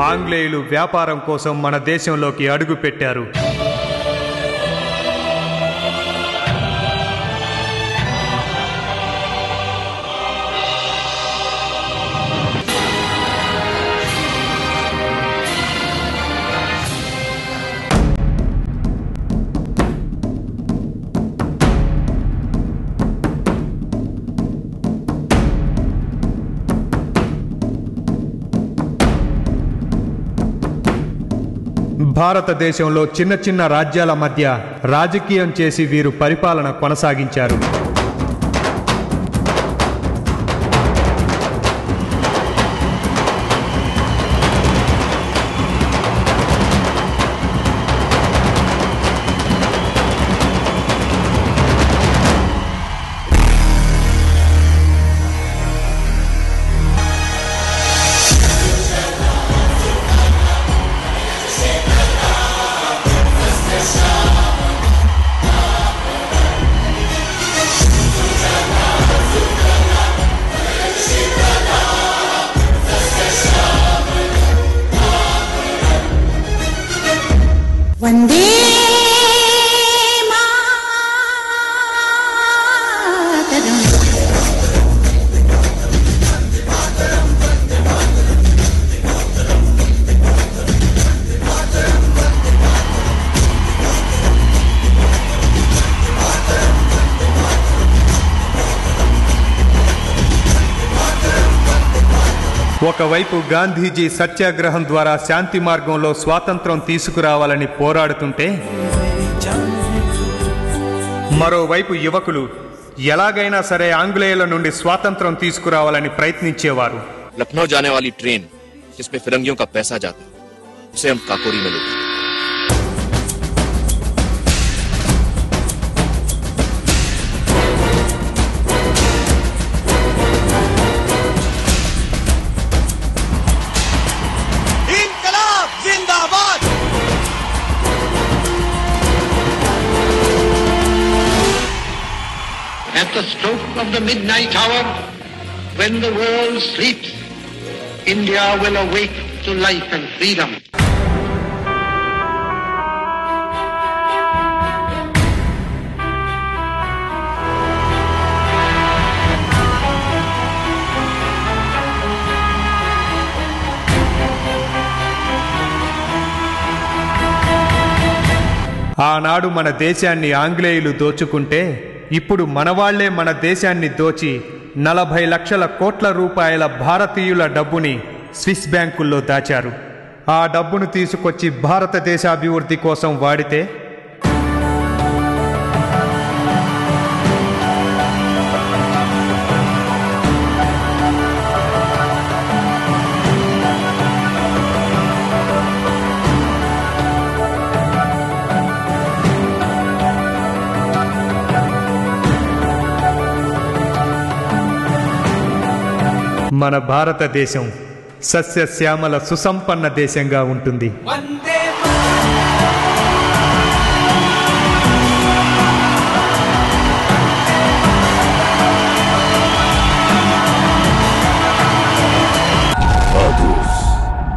ఆంగ్లేయులు వ్యాపారం కోసం మన దేశంలోకి అడుగుపెట్టారు. భారతదేశంలో చిన్న చిన్న రాజ్యాల మధ్య రాజకీయం చేసి వీరు పరిపాలన కొనసాగించారు. When we ఒకవైపు గాంధీజీ సత్యాగ్రహం ద్వారా శాంతి మార్గంలో స్వాతంత్రం తీసుకురావాలని పోరాడుతుంటే మరోవైపు యువకులు ఎలాగైనా సరే ఆంగ్లేయుల నుండి స్వాతంత్రం తీసుకురావాలని ప్రయత్నించేవారు लखनऊ जाने वाली ट्रेन जिसमें फिरंगियों का पैसा जाता उसे हम काकोरी में लेते the stroke of the midnight hour, when the world sleeps, India will awake to life and freedom. ఆనాడు మన దేశాన్ని ఆంగ్లేయులు దోచుకుంటే ఇప్పుడు మనవాళ్ళే మన దేశాన్ని దోచి నలభై లక్షల కోట్ల రూపాయల భారతీయుల డబ్బుని స్విస్ బ్యాంకుల్లో దాచారు. ఆ డబ్బును తీసుకొచ్చి భారతదేశ అభివృద్ధి కోసం వాడితే మన భారతదేశం సస్యశ్యామల సుసంపన్న దేశంగా ఉంటుంది. వందే